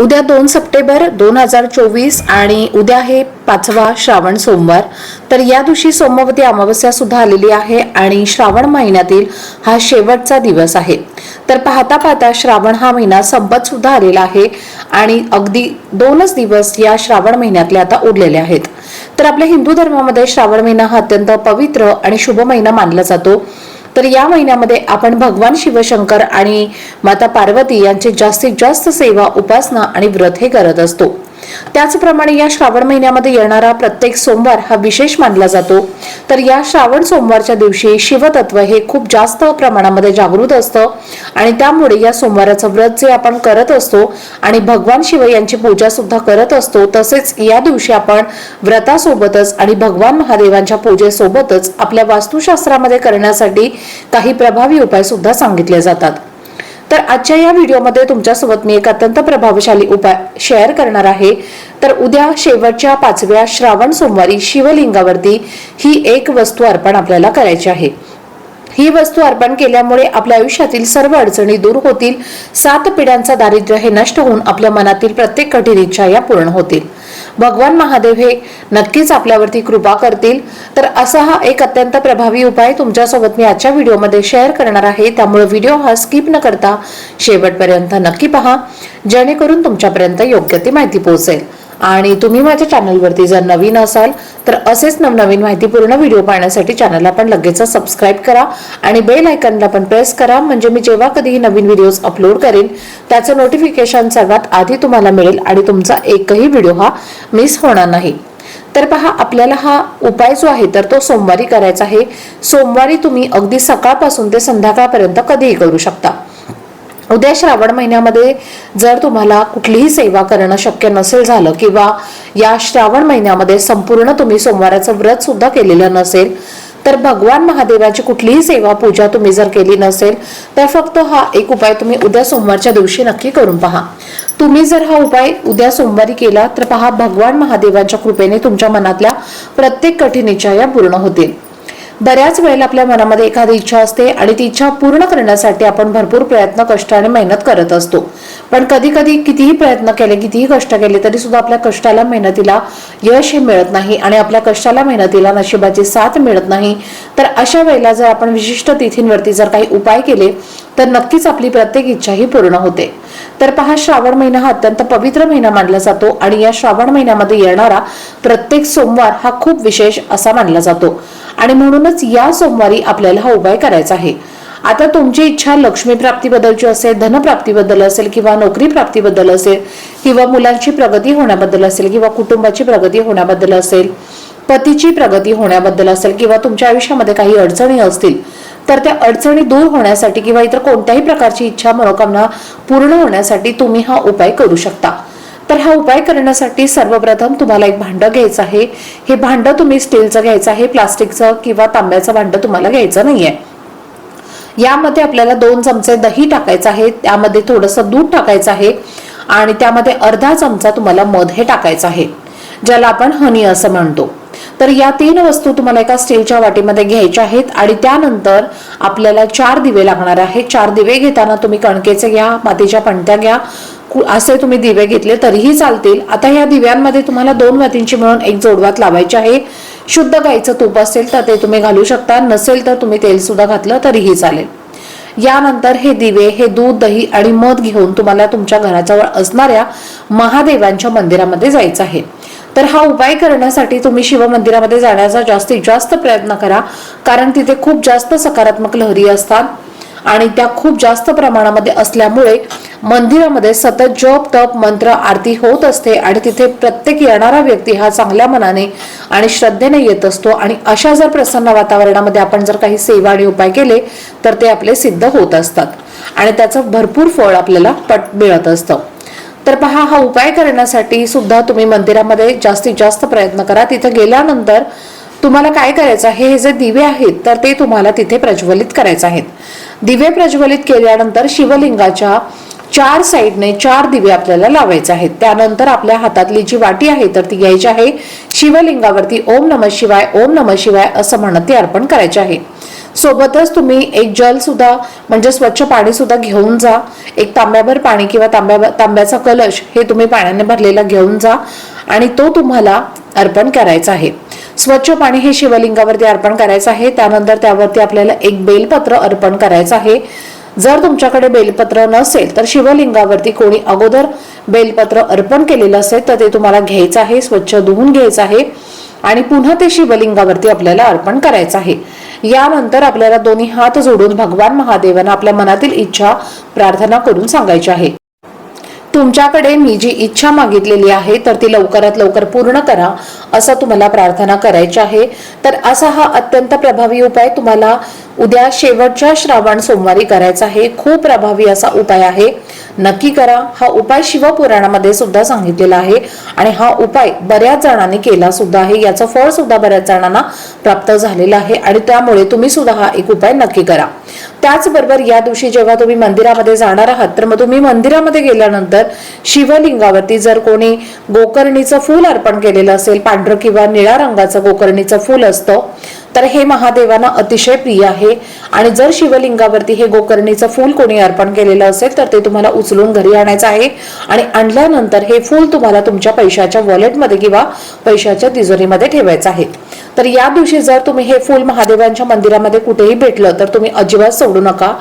उद्या दोन सप्टेंबर दोन हजार चोवीस आणि उद्या आहे पाचवा श्रावण सोमवार. तर या दिवशी सोमवती अमावस्या सुद्धा आलेली आहे आणि श्रावण महिन्यातील हा शेवटचा दिवस आहे. तर पाहता पाहता श्रावण हा महिना संपत सुद्धा आलेला आहे आणि अगदी दोनच दिवस या श्रावण महिन्यातले आता उरलेले आहेत. तर आपल्या हिंदू धर्मामध्ये श्रावण महिना हा अत्यंत पवित्र आणि शुभ महिना मानला जातो. तर या महिन्यामध्ये आपण भगवान शिवशंकर आणि माता पार्वती यांची जास्तीत जास्त सेवा उपासना आणि व्रत हे करत असतो. त्याचप्रमाणे या श्रावण महिन्यामध्ये येणारा प्रत्येक सोमवार हा विशेष मानला जातो. तर या श्रावण सोमवारच्या दिवशी शिवतत्व हे खूप जास्त प्रमाणामध्ये जागृत असतं आणि त्यामुळे या सोमवाराचं व्रत जे आपण करत असतो आणि भगवान शिव यांची पूजा सुद्धा करत असतो तसेच या दिवशी आपण व्रतासोबतच आणि भगवान महादेवांच्या पूजेसोबतच आपल्या वास्तुशास्त्रामध्ये करण्यासाठी काही प्रभावी उपाय सुद्धा सांगितले जातात. तर आजच्या या व्हिडिओमध्ये तुमच्यासोबत मी एक अत्यंत प्रभावशाली उपाय शेअर करणार आहे. तर उद्या शेवटच्या पाचव्या श्रावण सोमवारी शिवलिंगावरती ही एक वस्तू अर्पण आपल्याला करायची आहे. ही वस्तू अर्पण केल्यामुळे आपल्या आयुष्यातील सर्व अडचणी दूर होतील. सात पिढ्यांचा दारिद्र्य हे नष्ट होऊन आपल्या मनातील प्रत्येक कठीण इच्छा या पूर्ण होतील. भगवान महादेव हे नक्कीच आपल्यावरती कृपा करतील. तर असा हा एक अत्यंत प्रभावी उपाय तुमच्यासोबत मी आजच्या व्हिडिओमध्ये शेअर करणार आहे. त्यामुळे व्हिडिओ हा स्किप न करता शेवटपर्यंत नक्की पहा. जेणेकरून तुमच्यापर्यंत योग्य ती माहिती पोहोचेल. आणि तुम्ही माझ्या चॅनलवरती जर नवीन असाल तर असेच नवनवीन माहितीपूर्ण व्हिडिओ पाहण्यासाठी चॅनलला पण लगेच सबस्क्राईब करा आणि बेल आयकनला पण प्रेस करा. म्हणजे मी जेव्हा कधीही नवीन व्हिडिओज अपलोड करेन त्याचं नोटिफिकेशन सर्वात आधी तुम्हाला मिळेल आणि तुमचा एकही व्हिडिओ हा मिस होणार नाही. तर पहा आपल्याला हा उपाय जो आहे तर तो सोमवारी करायचा आहे. सोमवारी तुम्ही अगदी सकाळपासून ते संध्याकाळपर्यंत कधीही करू शकता. उद्या श्रावण महिन्यामध्ये जर तुम्हाला कुठलीही सेवा करणं शक्य नसेल झालं किंवा या श्रावण महिन्यामध्ये संपूर्ण तुम्ही सोमवाराचं व्रत सुद्धा केलेलं नसेल तर भगवान महादेवाची कुठलीही सेवा पूजा तुम्ही जर केली नसेल तर फक्त हा एक उपाय तुम्ही उद्या सोमवारच्या दिवशी नक्की करून पहा. तुम्ही जर हा उपाय उद्या सोमवारी केला तर पहा भगवान महादेवाच्या कृपेने तुमच्या मनातल्या प्रत्येक कठीण इच्छा या पूर्ण होतील. बऱ्याच वेळेला आपल्या मनामध्ये एखादी इच्छा असते आणि ती इच्छा पूर्ण करण्यासाठी आपण भरपूर प्रयत्न कष्ट आणि मेहनत करत असतो. पण कधी कधी कितीही प्रयत्न केले कितीही कष्ट केले तरी सुद्धा आपल्या कष्टाला मेहनतीला यश हे मिळत नाही आणि आपल्या कष्टाला मेहनतीला नशिबाची साथ मिळत नाही. तर अशा वेळेला जर आपण विशिष्ट तिथींवरती जर काही उपाय केले तर नक्कीच आपली प्रत्येक इच्छा ही पूर्ण होते. तर पहा श्रावण महिना हा अत्यंत पवित्र महिना मानला जातो आणि या श्रावण महिन्यामध्ये येणारा प्रत्येक सोमवार हा खूप विशेष असा मानला जातो. आणि म्हणूनच या सोमवारी आपल्याला हा उपाय करायचा आहे. आता तुमची इच्छा लक्ष्मी प्राप्तीबद्दलची असेल धनप्राप्तीबद्दल असेल किंवा नोकरी प्राप्तीबद्दल असेल किंवा मुलांची प्रगती होण्याबद्दल असेल किंवा कुटुंबाची प्रगती होण्याबद्दल असेल पतीची प्रगती होण्याबद्दल असेल किंवा तुमच्या आयुष्यामध्ये काही अडचणी असतील तर त्या अडचणी दूर होण्यासाठी किंवा इतर कोणत्याही प्रकारची इच्छा मनोकामना पूर्ण होण्यासाठी तुम्ही हा उपाय करू शकता. तर हा उपाय करण्यासाठी सर्वप्रथम तुम्हाला एक भांडं घ्यायचं आहे. हे भांडं तुम्ही स्टीलचं घ्यायचं आहे प्लास्टिकचं किंवा तांब्याचं भांडं तुम्हाला घ्यायचं नाहीये. यामध्ये आपल्याला दोन चमचे दही टाकायचं आहे त्यामध्ये थोडंसं दूध टाकायचं आहे आणि त्यामध्ये अर्धा चमचा तुम्हाला मध हे टाकायचं आहे ज्याला आपण हनी असं म्हणतो. तर या तीन वस्तू तुम्हाला एका स्टीलच्या वाटीमध्ये घ्यायच्या आहेत आणि त्यानंतर आपल्याला चार दिवे लागणार आहेत. चार दिवे घेताना तुम्ही कणकेचे घ्या मातीच्या पणत्या घ्या असे तुम्ही दिवे घेतले तरीही चालतील. आता या दिव्यांमध्ये तुम्हाला दोन वातींची मिळून एक जोडवात लावायची आहे. शुद्ध गाईचं तूप असेल तर ते तुम्ही घालू शकता. नसेल तर तुम्ही तेल सुद्धा घातलं तरीही चालेल. यानंतर हे दिवे हे दूध दही आणि मध घेऊन तुम्हाला तुमच्या घराजवळ असणाऱ्या महादेवांच्या मंदिरामध्ये जायचं आहे. तर हा उपाय करण्यासाठी तुम्ही शिव मंदिरामध्ये जाण्याचा जास्तीत जास्त प्रयत्न करा. कारण तिथे खूप जास्त सकारात्मक लहरी असतात आणि त्या खूप जास्त प्रमाणामध्ये असल्यामुळे मंदिरामध्ये सतत जप तप मंत्र आरती होत असते आणि तिथे प्रत्येक येणारा व्यक्ती हा चांगल्या मनाने आणि श्रद्धेने येत असतो. आणि अशा जर प्रसन्न वातावरणामध्ये आपण जर काही सेवा आणि उपाय केले तर ते आपले सिद्ध होत असतात. आणि त्याचं भरपूर फळ आपल्याला पट मिळत असतं. तर पहा हा उपाय करण्यासाठी सुद्धा तुम्ही मंदिरामध्ये जास्तीत जास्त प्रयत्न करा. तिथे गेल्यानंतर तुम्हाला काय करायचं आहे? हे जे दिवे आहेत तर ते तुम्हाला तिथे प्रज्वलित करायचे आहेत. दिवे प्रज्वलित केल्यानंतर शिवलिंगाच्या चार साईडने चार दिवे आपल्याला लावायचे आहेत. त्यानंतर आपल्या हातातली जी वाटी आहे तर ती घ्यायची आहे. शिवलिंगावरती ओम नम शिवाय ओम नम शिवाय असं म्हणत ती अर्पण करायचे आहे. सोबतच तुम्ही एक जल सुद्धा म्हणजे स्वच्छ पाणी सुद्धा घेऊन जा. एक तांब्याभर पाणी किंवा तांब्या तांब्याचा कलश हे तुम्ही पाण्याने भरलेला घेऊन जा आणि तो तुम्हाला अर्पण करायचा आहे. स्वच्छ पाणी हे शिवलिंगावरती अर्पण करायचं आहे. त्यानंतर त्यावरती आपल्याला एक बेलपत्र अर्पण करायचं आहे. जर तुमच्याकडे बेलपत्र नसेल तर शिवलिंगावरती कोणी अगोदर बेलपत्र अर्पण केलेलं असेल तर ते तुम्हाला घ्यायचं आहे स्वच्छ धुवून घ्यायचं आहे आणि पुन्हा ते शिवलिंगावरती आपल्याला अर्पण करायचं आहे. यानंतर आपल्याला दोन्ही हात जोडून भगवान महादेवांना आपल्या मनातील इच्छा प्रार्थना करून सांगायची आहे. तुमच्याकडे मी जी इच्छा मागितलेली आहे तर ती लवकरात लवकर पूर्ण करा असं तुम्हाला प्रार्थना करायची आहे. तर असा हा अत्यंत प्रभावी उपाय तुम्हाला उद्या शेवटच्या श्रावण सोमवारी करायचा आहे खूप प्रभावी असा उपाय आहे. नक्की करा. हा उपाय शिवपुराणामध्ये सुद्धा सांगितलेला आहे आणि हा उपाय बऱ्याच जणांनी केला सुद्धा आहे. याचं फळ सुद्धा बऱ्याच जणांना प्राप्त झालेलं आहे आणि त्यामुळे तुम्ही सुद्धा हा एक उपाय नक्की करा. त्याचबरोबर या दिवशी जेव्हा तुम्ही मंदिरामध्ये जाणार आहात तर मग तुम्ही मंदिरामध्ये गेल्यानंतर शिवलिंगावरती जर कोणी गोकर्णीचं फूल अर्पण केलेलं असेल पांढरं किंवा निळ्या रंगाचं गोकर्णीचं फूल असतं तर हे महादेवांना अतिशय प्रिय आहे. आणि जर शिवलिंगावरती हे गोकर्णीचं फूल कोणी अर्पण केलेलं असेल तर ते तुम्हाला उचलून घरी आणायचं आहे. आणि आणल्यानंतर हे फूल तुम्हाला तुमच्या पैशाच्या वॉलेटमध्ये किंवा पैशाच्या तिजोरीमध्ये ठेवायचं आहे. तर या दिवशी जर तुम्ही हे फूल महादेवांच्या मंदिरामध्ये कुठेही भेटलं तर तुम्ही अजिबात सोडू नका.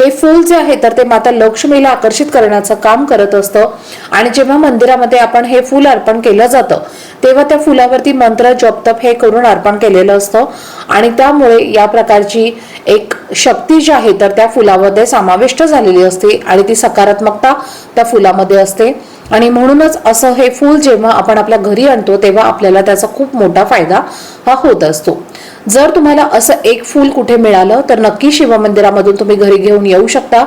हे फूल जे आहे तर ते माता लक्ष्मीला आकर्षित करण्याचं काम करत असतं. आणि जेव्हा मंदिरामध्ये आपण हे फूल अर्पण केलं जातं तेव्हा त्या फुलावरती मंत्र जपतप हे करून अर्पण केलेलं असतं. आणि त्यामुळे या प्रकारची एक शक्ती जी आहे तर त्या फुलामध्ये समाविष्ट झालेली असते आणि ती सकारात्मकता त्या फुलामध्ये असते. आणि म्हणूनच असं हे फूल जेव्हा आपण आपल्या घरी आणतो तेव्हा आपल्याला त्याचा खूप मोठा फायदा हा होत असतो. जर तुम्हाला असं एक फूल कुठे मिळालं तर नक्की शिवमंदिरामधून तुम्ही घरी घेऊन येऊ शकता.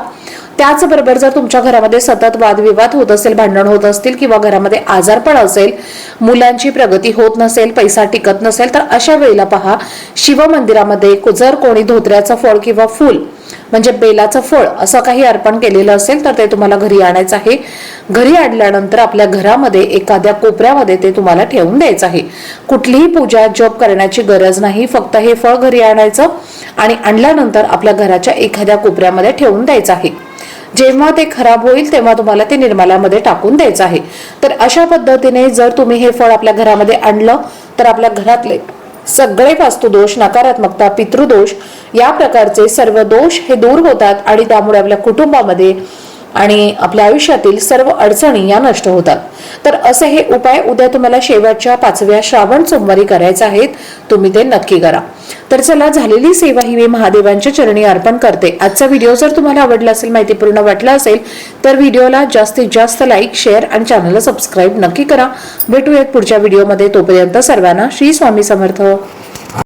त्याचबरोबर जर तुमच्या घरामध्ये सतत वादविवाद होत असेल भांडण होत असतील किंवा घरामध्ये आजारपण असेल मुलांची प्रगती होत नसेल पैसा टिकत नसेल तर अशा वेळेला पहा शिवमंदिरामध्ये जर कोणी धोत्र्याचं फळ किंवा फूल म्हणजे बेलाचं फळ असं काही अर्पण केलेलं असेल तर ते तुम्हाला घरी आणायचं आहे. घरी आणल्यानंतर आपल्या घरामध्ये एखाद्या कोपऱ्यामध्ये ते तुम्हाला ठेवून द्यायचं आहे. कुठलीही पूजा जप करण्याची गरज नाही फक्त हे फळ घरी आणायचं आणि आणल्यानंतर आपल्या घराच्या एखाद्या कोपऱ्यामध्ये ठेवून द्यायचं आहे. जेव्हा ते खराब होईल तेव्हा तुम्हाला ते निर्माल्यामध्ये टाकून द्यायचं आहे. तर अशा पद्धतीने जर तुम्ही हे फळ आपल्या घरामध्ये आणलं तर आपल्या घरातले सगळे वास्तुदोष नकारात्मकता पितृदोष या प्रकारचे सर्व दोष हे दूर होतात आणि त्यामुळे आपल्या कुटुंबामध्ये आणि आपल्या आयुष्यातील सर्व अडचणी या नष्ट होतात. तर असे हे उपाय उद्या तुम्हाला शेवटच्या पाचव्या श्रावण सोमवारी करायचे आहेत. तुम्ही ते नक्की करा. तर चला झालेली सेवा ही मी महादेवांच्या चरणी अर्पण करते. आजचा व्हिडिओ जर तुम्हाला आवडला असेल माहितीपूर्ण वाटला असेल तर व्हिडिओला जास्तीत जास्त लाईक शेअर आणि चॅनलला सबस्क्राईब नक्की करा. भेटूयात पुढच्या व्हिडिओमध्ये. तोपर्यंत सर्वांना श्री स्वामी समर्थ.